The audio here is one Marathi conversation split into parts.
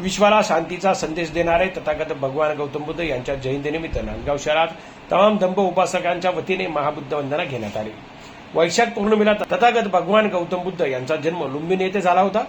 विश्वाला शांतीचा संदेश देणारे तथागत भगवान गौतम बुद्ध यांच्या जयंतीनिमित्त नांदगाव शहरात तमाम दंभ उपासकांच्या वतीने महाबुद्ध वंदना घेण्यात आली. वैशाख पौर्णिमेला तथागत भगवान गौतम बुद्ध यांचा जन्म लुंबिनी येथे झाला होता.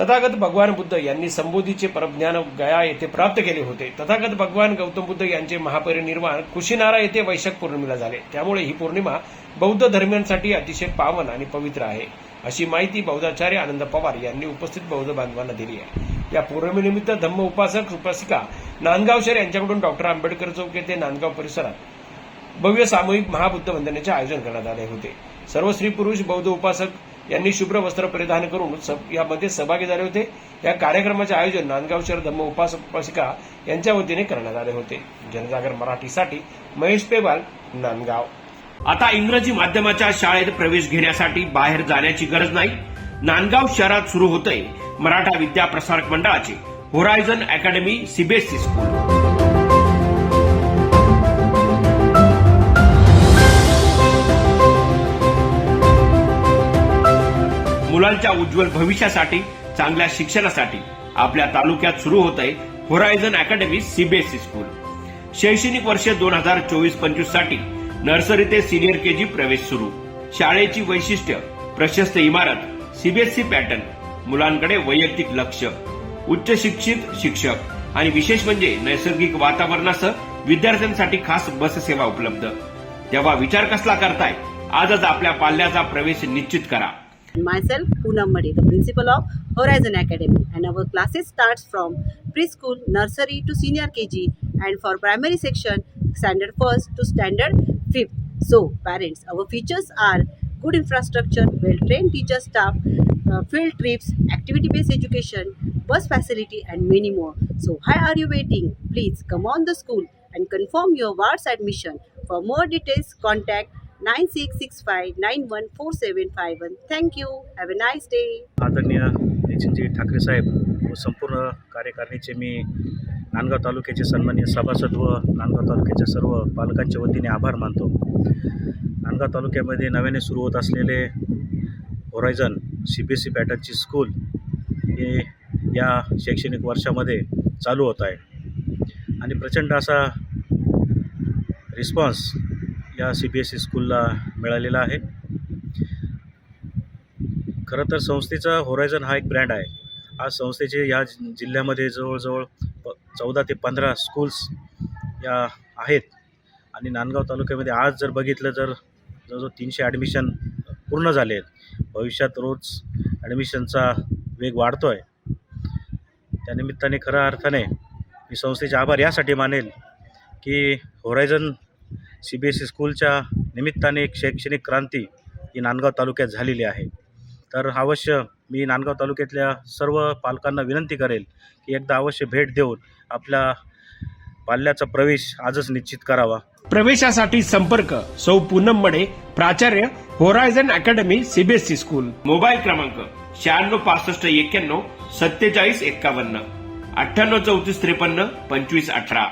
तथागत भगवान बुद्ध यांनी संबोधीचे परज्ञान गया येथे प्राप्त केले होते. तथागत भगवान गौतम बुद्ध यांचे महापरिनिर्वाण कुशीनारा येथे वैशाख पौर्णिमेला झाले. त्यामुळे ही पौर्णिमा बौद्ध धर्मियांसाठी अतिशय पावन आणि पवित्र आहे. अशी माहिती बौद्धाचार्य आनंद पवार यांनी उपस्थित बौद्ध बांधवांना दिली आहे. या पौर्णिमेनिमित्त धम्म उपासक उपासिका नांदगाव शहर यांच्याकडून डॉक्टर आंबेडकर चौक येथे नांदगाव परिसरात भव्य सामूहिक महाबुद्ध वंदनेचे आयोजन करण्यात आले होते. सर्व स्त्री पुरुष बौद्ध उपासक यांनी शुभ्र वस्त्र परिधान करून यामध्ये सहभागी झाले होते. या कार्यक्रमाचे आयोजन नांदगाव शहर धम्म उपासक उपासिका यांच्या वतीने करण्यात आले होते. जनजागर मराठीसाठी महेश पेवाल नांदगाव. आता इंग्रजी माध्यमाच्या शाळेत प्रवेश घेण्यासाठी बाहेर जाण्याची गरज नाही. नांदगाव शहरात सुरू होतंय मराठा विद्या प्रसारक मंडळाचे होरायझन अकॅडमी सीबीएसई स्कूल मुलांच्या उज्ज्वल भविष्यासाठी चांगल्या शिक्षणासाठी आपल्या तालुक्यात सुरू होत आहे होरायझन अकॅडमी सीबीएसई स्कूल शैक्षणिक वर्ष दोन हजार चोवीस पंचवीससाठी नर्सरी ते सिनियर केजी प्रवेश सुरू. शाळेची वैशिष्ट्य प्रशस्त इमारत सीबीएसई पॅटर्न मुलांकडे वैयक्तिक लक्ष उच्च शिक्षित शिक्षक आणि विशेष म्हणजे नैसर्गिक वातावरणासह विद्यार्थ्यांसाठी खास बस सेवा उपलब्ध. तेव्हा विचार कसला करताय? आजच आपल्या पाल्याचा प्रवेश निश्चित करा. Myself Poonam Mudi the principal of Horizon academy and our classes start from pre school nursery to senior K G and for primary section standard first to standard fifth so parents our features are good infrastructure, well-trained teacher staff, uh, field trips, activity-based education, bus facility, and many more. So, why are you waiting? Please come on the school and confirm your ward's admission. For more details, contact 9665914751. Thank you. Have a nice day. आदरणीय नितीनजी ठाकरे साहेब व संपूर्ण कार्यकारिणीचे मी नांदगाव तालुक्याचे सन्माननीय सभासद व नांदगाव तालुक्याच्या सर्व पालकांच्या वतीने आभार मानतो. नांदगाव तालुक्यामध्ये नव्याने सुरू होत असलेले Horizon C B S C पॅटर्नची school हे या शैक्षणिक वर्षामध्ये चालू होत आहे. आणि प्रचंड असा रिस्पॉन्स या सी बी एस सी स्कूलला मिळालेला आहे. खरं तर संस्थेचा होरायझन हा एक ब्रँड आहे. आज संस्थेचे या जिल्ह्यामध्ये जवळजवळ प चौदा ते पंधरा स्कूल्स या आहेत. आणि नांदगाव तालुक्यामध्ये आज जर बघितलं तर जवळजवळ तीनशे ॲडमिशन पूर्ण झाले आहेत. भविष्यात रोज ॲडमिशनचा वेग वाढतो आहे त्यानिमित्ताने खऱ्या अर्थाने मी संस्थेचे आभार यासाठी मानेल की Horizon C B S E स्कूलच्या निमित्ताने एक शैक्षणिक क्रांती ही नांदगाव तालुक्यात झालेली आहे. तर अवश्य मी नांदगाव तालुक्यातल्या सर्व पालकांना विनंती करेल की एकदा अवश्य भेट देऊन आपल्या पाल्याचा प्रवेश आजच निश्चित करावा. प्रवेशासाठी संपर्क सौ पूनम मडे प्राचार्य Horizon academy CBSE school. Mobile क्रमांक शहाण्णव पासष्ट एक्क्याण्णव सत्तेचाळीस एक्कावन्न अठ्ठ्याण्णव चौतीस त्रेपन्न पंचवीस अठरा.